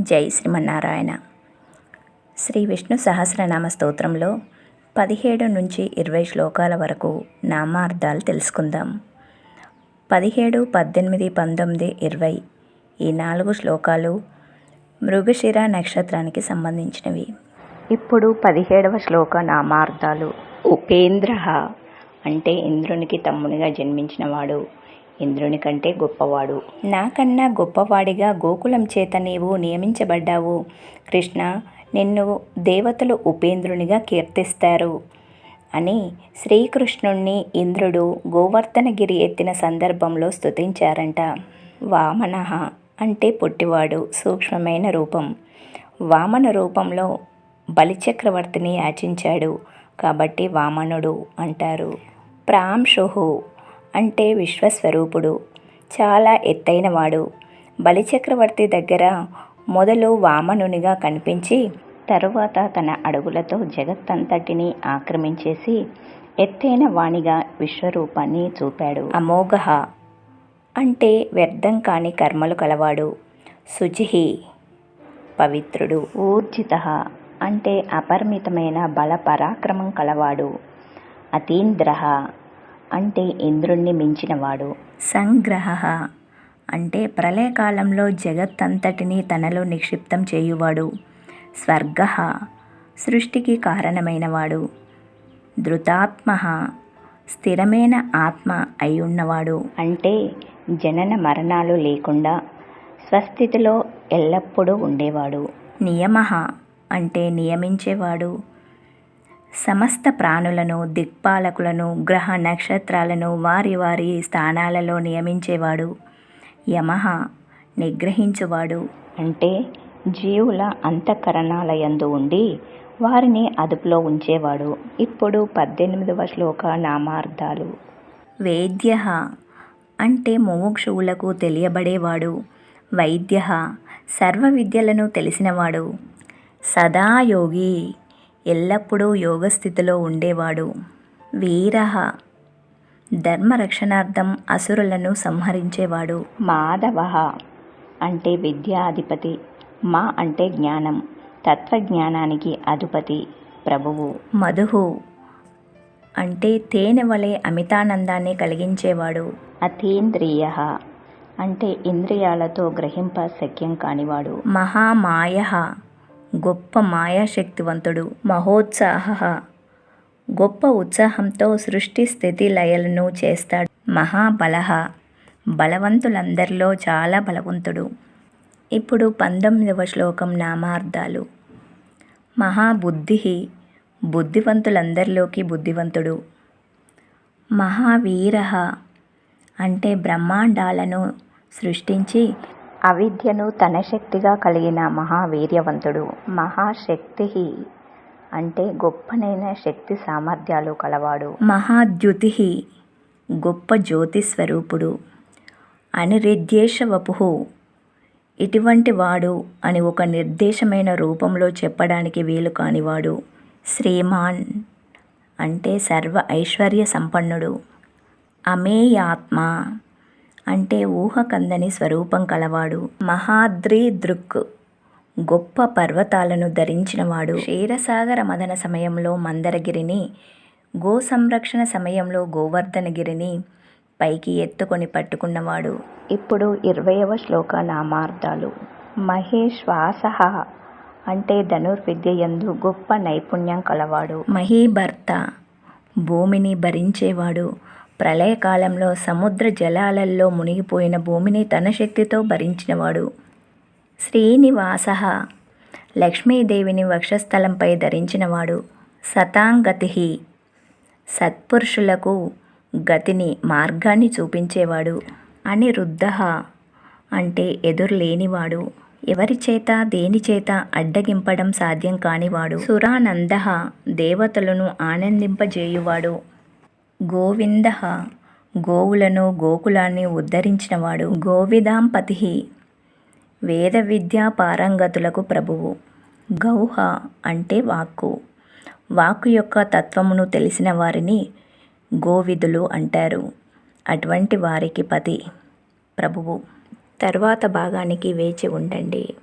జై శ్రీమన్నారాయణ. శ్రీ విష్ణు సహస్రనామ స్తోత్రంలో పదిహేడు నుంచి ఇరవై శ్లోకాల వరకు నామార్థాలు తెలుసుకుందాం. పదిహేడు పద్దెనిమిది పంతొమ్మిది ఇరవై ఈ నాలుగు శ్లోకాలు మృగశిర నక్షత్రానికి సంబంధించినవి. ఇప్పుడు పదిహేడవ శ్లోక నామార్థాలు. ఉపేంద్ర అంటే ఇంద్రునికి తమ్మునిగా జన్మించినవాడు. ఇంద్రుని కంటే గొప్పవాడు. నాకన్నా గొప్పవాడిగా గోకులం చేత నీవు నియమించబడ్డావు. కృష్ణ నిన్ను దేవతలు ఉపేంద్రునిగా కీర్తిస్తారు అని శ్రీకృష్ణుణ్ణి ఇంద్రుడు గోవర్ధనగిరి ఎత్తిన సందర్భంలో స్తుతించారంట. వామన అంటే పొట్టివాడు సూక్ష్మమైన రూపం. వామన రూపంలో బలిచక్రవర్తిని యాచించాడు. కాబట్టి వామనుడు అంటారు. ప్రాంశుహు అంటే విశ్వస్వరూపుడు. చాలా ఎత్తైనవాడు. బలిచక్రవర్తి దగ్గర మొదలు వామనునిగా కనిపించి తరువాత తన అడుగులతో జగత్తంతటిని ఆక్రమించేసి ఎత్తైన వాణిగా విశ్వరూపాన్ని చూపాడు. అమోఘ అంటే వ్యర్థం కాని కర్మలు కలవాడు. శుచిహి పవిత్రుడు. ఊర్జిత అంటే అపరిమితమైన బల పరాక్రమం కలవాడు. అతీంద్ర అంటే ఇంద్రుణ్ణి మించినవాడు. సంగ్రహ. అంటే ప్రళయకాలంలో జగత్తంతటిని తనలో నిక్షిప్తం చేయువాడు. స్వర్గ. సృష్టికి కారణమైనవాడు. ధృతాత్మ. స్థిరమైన ఆత్మ అయ్యున్నవాడు. అంటే జనన మరణాలు లేకుండా స్వస్థితిలో ఎల్లప్పుడూ ఉండేవాడు. నియమ. అంటే నియమించేవాడు. సమస్త ప్రాణులను దిక్పాలకులను గ్రహ నక్షత్రాలను వారి వారి స్థానాలలో నియమించేవాడు. యమహ నిగ్రహించువాడు. అంటే జీవుల అంతఃకరణాలయందు ఉండి వారిని అదుపులో ఉంచేవాడు. ఇప్పుడు పద్దెనిమిదవ శ్లోక నామార్థాలు. వేద్య అంటే ముముక్షువులకు తెలియబడేవాడు. వైద్య సర్వ విద్యలను తెలిసినవాడు. సదాయోగి ఎల్లప్పుడూ యోగస్థితిలో ఉండేవాడు. వీర ధర్మరక్షణార్థం అసురులను సంహరించేవాడు. మాధవ అంటే విద్యాధిపతి మా అంటే జ్ఞానం తత్వజ్ఞానానికి అధిపతి ప్రభువు. మధుహు అంటే తేనె వలె అమితానందాన్ని కలిగించేవాడు. అతీంద్రియ అంటే ఇంద్రియాలతో గ్రహింప శక్యం కానివాడు. మహామాయ గొప్ప మాయాశక్తివంతుడు మహోత్సాహ. గొప్ప ఉత్సాహంతో సృష్టి స్థితి లయలను చేస్తాడు మహాబలహ. బలవంతులందరిలో చాలా బలవంతుడు. ఇప్పుడు పంతొమ్మిదవ శ్లోకం నామార్థాలు. మహాబుద్ధి బుద్ధివంతులందరిలోకి బుద్ధివంతుడు. మహావీర అంటే బ్రహ్మాండాలను సృష్టించి అవిద్యను తన శక్తిగా కలిగిన మహావీర్యవంతుడు. మహాశక్తి అంటే గొప్పనైన శక్తి సామర్థ్యాలు కలవాడు. మహాద్యుతి గొప్ప జ్యోతి స్వరూపుడు. అనిర్దేశ వపుహు ఇటువంటి వాడు అని ఒక నిర్దేశమైన రూపంలో చెప్పడానికి వీలు కానివాడు. శ్రీమాన్ అంటే సర్వ ఐశ్వర్య సంపన్నుడు. అమేయాత్మ అంటే ఊహకందని స్వరూపం కలవాడు. మహాద్రి దృక్ గొప్ప పర్వతాలను ధరించినవాడు. క్షీరసాగర మదన సమయంలో మందరగిరిని గో సంరక్షణ సమయంలో గోవర్ధనగిరిని పైకి ఎత్తుకొని పట్టుకున్నవాడు. ఇప్పుడు ఇరవయవ శ్లోక నామార్థాలు మహేశ్వాస అంటే ధనుర్విద్య యందు గొప్ప నైపుణ్యం కలవాడు. మహీభర్త భూమిని భరించేవాడు. ప్రళయకాలంలో సముద్ర జలాలల్లో మునిగిపోయిన భూమిని తన శక్తితో భరించినవాడు. శ్రీనివాస లక్ష్మీదేవిని వక్షస్థలంపై ధరించినవాడు. సతాంగతి సత్పురుషులకు గతిని మార్గాన్ని చూపించేవాడు. అనిరుద్ధ అంటే ఎదురులేనివాడు. ఎవరి చేత దేని చేత అడ్డగింపడం సాధ్యం కానివాడు. సురానంద దేవతలను ఆనందింపజేయువాడు. గోవింద. గోవులను గోకులాన్ని ఉద్ధరించినవాడు గోవిదాంపతి వేద విద్యా పారంగతులకు ప్రభువు. గౌహ అంటే వాక్కు. వాక్కు యొక్క తత్వమును తెలిసిన వారిని గోవిదులు అంటారు. అటువంటి వారికి పతి ప్రభువు. తర్వాత భాగానికి వేచి ఉండండి.